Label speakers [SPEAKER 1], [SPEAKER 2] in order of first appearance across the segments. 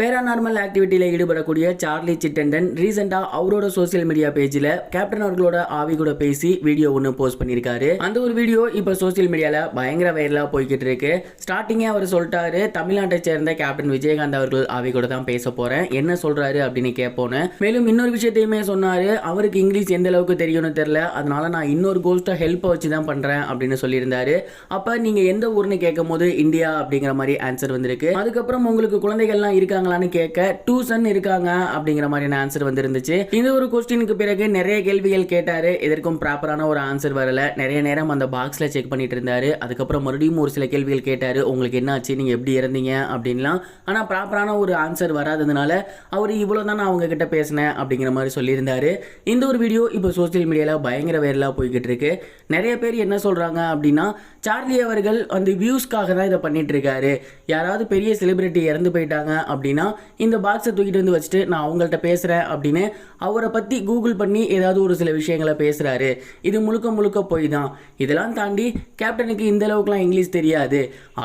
[SPEAKER 1] Paranormal ஆக்டிவிட்டியில் ஈடுபடக்கூடிய Charlie சிட்டண்டன் ரீசெண்டாக அவரோட சோசியல் மீடியா பேஜில் கேப்டன் அவர்களோட ஆவி கூட பேசி வீடியோ ஒன்று போஸ்ட் பண்ணியிருக்காரு அந்த ஒரு வீடியோ இப்போ சோசியல் மீடியாவில் பயங்கர வைரலாக போய்கிட்டு இருக்கு. ஸ்டார்டிங்கே அவர் சொல்லிட்டாரு தமிழ்நாட்டை சேர்ந்த கேப்டன் விஜயகாந்த் அவர்கள் ஆவி கூட தான் பேச போகிறேன் என்ன சொல்கிறாரு அப்படின்னு கேட்போன்னு மேலும் இன்னொரு விஷயத்தையுமே சொன்னார் அவருக்கு இங்கிலீஷ் எந்த அளவுக்கு தெரியும்னு தெரில அதனால நான் இன்னொரு கோஸ்ட்டை ஹெல்ப்பை வச்சு தான் பண்ணுறேன் அப்படின்னு சொல்லியிருந்தாரு. அப்போ நீங்கள் எந்த ஊர்னு கேட்கும் போது இந்தியா அப்படிங்கிற மாதிரி ஆன்சர் வந்திருக்கு. அதுக்கப்புறம் உங்களுக்கு குழந்தைகள்லாம் இருக்காங்களான்னு கேட்க டூ சன் இருக்காங்க அப்படிங்கிற மாதிரியான ஆன்சர் வந்திருந்துச்சு. இந்த ஒரு கொஸ்டினுக்கு பிறகு நிறைய கேள்விகள் கேட்டாரு. எதற்கும் ப்ராப்பரான ஒரு ஆன்சர் வரல. நிறைய நேரம் அந்த பாக்ஸில் செக் பண்ணிட்டு இருந்தாரு. அதுக்கப்புறம் மறுபடியும் ஒரு சில கேள்விகள் கேட்டாரு. உங்களுக்கு என்ன ஆச்சு நீங்கள் எப்படி இறந்தீங்க? அப்படின்லாம். ஆனால் ப்ராப்பரான ஒரு ஆன்சர் வராததுனால அவர் இவ்வளோ தான் நான் அவங்க கிட்ட பேசினேன் அப்படிங்கிற மாதிரி சொல்லியிருந்தாரு. இந்த ஒரு வீடியோ இப்போ சோஷியல் மீடியாவில் பயங்கர வைரலாக போய்கிட்டு இருக்கு. நிறைய பேர் என்ன சொல்கிறாங்க அப்படின்னா சார்லி அவர்கள் அந்த வியூஸ்க்காக தான் இதை பண்ணிட்டு இருக்காரு. யாராவது பெரிய செலிபிரிட்டி இறந்து போயிட்டாங்க அப்படின்னு இந்த பாக்ஸை தூக்கிட்டு வந்து வச்சுட்டு நான் அவங்கள்ட்ட பேசுகிறேன் அப்படின்னு அவரை பற்றி கூகுள் பண்ணி ஏதாவது ஒரு சில விஷயங்களை பேசுகிறாரு இது முழுக்க முழுக்க போய் தான். இதெல்லாம் தாண்டி கேப்டனுக்கு இந்த அளவுக்குலாம் இங்கிலீஷ் தெரியாது.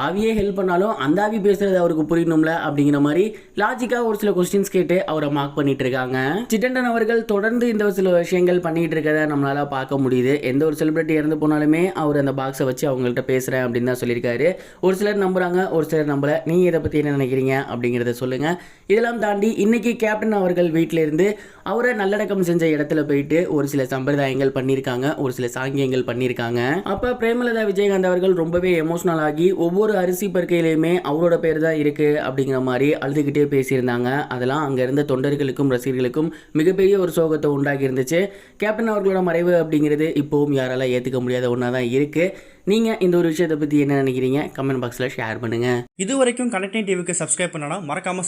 [SPEAKER 1] ஆவியே ஹெல்ப் பண்ணாலும் அந்த ஆவி பேசுறது அவருக்கு புரியணும்ல அப்படிங்கிற மாதிரி லாஜிக்காக ஒரு சில கொஸ்டின்ஸ் கேட்டு அவரை மார்க் பண்ணிட்டு இருக்காங்க. சிட்டண்டன் அவர்கள் தொடர்ந்து இந்த ஒரு சில விஷயங்கள் பண்ணிட்டு இருக்கதை நம்மளால பார்க்க முடியுது. எந்த ஒரு செலிபிரிட்டி இறந்து போனாலுமே அவர் அந்த பாக்ஸை வச்சு அவங்கள்ட்ட பேசுகிறேன் அப்படின்னு தான் சொல்லியிருக்காரு. ஒரு சிலர் நம்புறாங்க ஒரு சிலர் நம்பல. நீங்கள் இதை பற்றி என்ன நினைக்கிறீங்க அப்படிங்கிறத சொல்லுங்க இதெல்லாம் தாண்டி இன்னைக்கு கேப்டன் அவர்கள் வீட்டில இருந்து அவரை நல்லடக்கம் செஞ்ச இடத்துல போயிட்டு ஒரு சில சம்பிரதாயங்கள் பண்ணியிருக்காங்க ஒரு சில சாங்கியங்கள் பண்ணியிருக்காங்க. அப்போ பிரேமலதா விஜயகாந்த் அவர்கள் ரொம்பவே எமோஷனல் ஆகி ஒவ்வொரு அரிசி பருக்கையிலையுமே அவரோட பேர் தான் இருக்கு அப்படிங்கிற மாதிரி அழுதுகிட்டே பேசியிருந்தாங்க. அதெல்லாம் அங்கே இருந்த தொண்டர்களுக்கும் ரசிகர்களுக்கும் மிகப்பெரிய ஒரு சோகத்தை உண்டாகி இருந்துச்சு கேப்டன் அவர்களோட மறைவு அப்படிங்கிறது இப்போவும் யாரால ஏற்றுக்க முடியாத ஒன்றா தான் இருக்கு. நீங்கள் இந்த ஒரு விஷயத்தை பற்றி என்ன நினைக்கிறீங்க? கமெண்ட் பாக்ஸில் ஷேர் பண்ணுங்கள்
[SPEAKER 2] இது வரைக்கும் கனெக்டிங் டிவிக்கு சப்ஸ்கிரைப் பண்ணனா மறக்காமல்